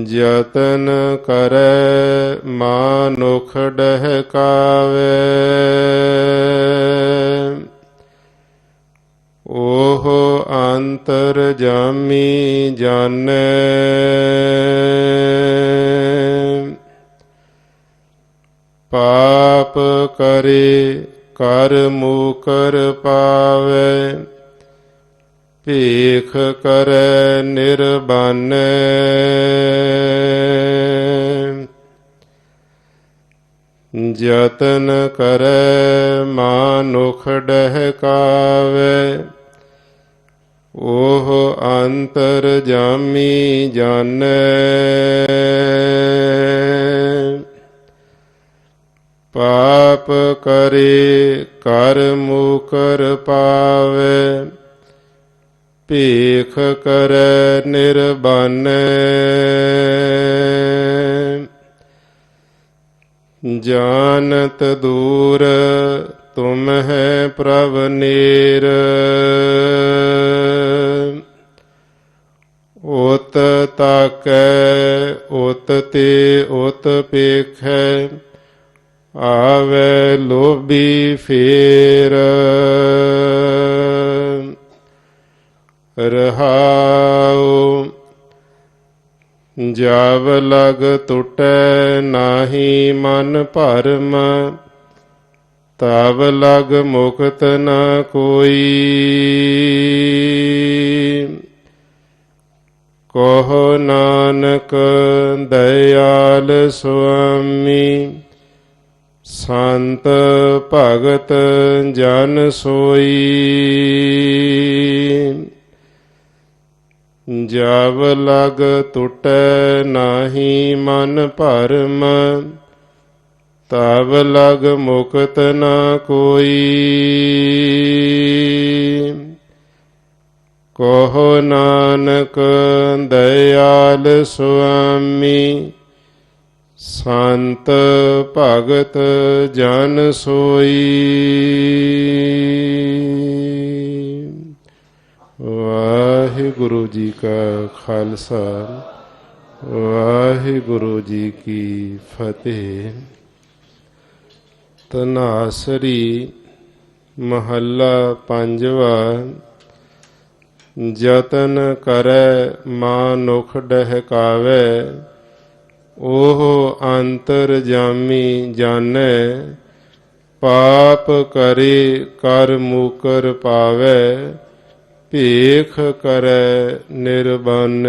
ਯਤਨ ਕਰੈ ਮਾਨੁਖ ਡਹਿਕਾਵੇ। ਉਹ ਅੰਤਰ ਜਾਮੀ ਜਾਣੈ। ਪਾਪ ਕਰੇ ਕਰ ਮੂਕਰ ਪਾਵੇ। ਭੀਖ ਕਰੈ ਨਿਰਬਾਨੈ। ਜਤਨ ਕਰੈ ਮਾਨੁਖ ਡਹਿਕਾਵੇ। ਉਹ ਅੰਤਰ ਜਾਮੀ ਜਾਣੈ। ਪਾਪ ਕਰੇ ਕਰ ਮੁਕਰ ਪਾਵੇ। ਭੀਖ ਕਰ ਨਿਰਬਨ। ਜਾਣਤ ਦੂਰ ਤੁਮ ਹੈ ਪ੍ਰਭ ਨੀਰ। ਉਤ ਤਾਕੈ, ਉਤ ਤੇ ਉਤ ਪੇਖੈ ਆਵੇ ਲੋਭੀ ਫੇਰ। ਰਹਾਉ। ਜਬ ਲਗ ਟੁਟੈ ਨਾਹੀ ਮਨ ਭਰਮ ਤਬ ਲਗ ਮੁਕਤ ਨ ਕੋਈ। ਕਹੋ ਨਾਨਕ ਦਇਆਲ ਸੁਆਮੀ, ਸੰਤ ਭਗਤ ਜਨ ਸੋਈ। ਜਬ ਲਗ ਟੁਟੈ ਨਾਹੀ ਮਨ ਭਰਮ ਤਬ ਲਗ ਮੁਕਤ ਨਾ ਕੋਈ। ਕਹੋ ਨਾਨਕ ਦਇਆਲ ਸੁਆਮੀ, ਸੰਤ ਭਗਤ ਜਨ ਸੋਈ ਵਾਹਿਗੁਰੂ ਜੀ ਕਾ ਖਾਲਸਾ, ਵਾਹਿਗੁਰੂ ਜੀ ਕੀ ਫਤਿਹ। ਤਨਾਸਰੀ ਮਹੱਲਾ ਪੰਜਵਾ ਜਤਨ ਕਰੈ ਮਾਨੁਖ ਡਹਿਕਾਵੇ, ਉਹ ਅੰਤਰ ਜਾਮੀ ਜਾਣੈ, ਪਾਪ ਕਰੇ ਕਰ ਮੂਕਰ ਪਾਵੇ। ਭੇਖ ਕਰੈ ਨਿਰਬਨ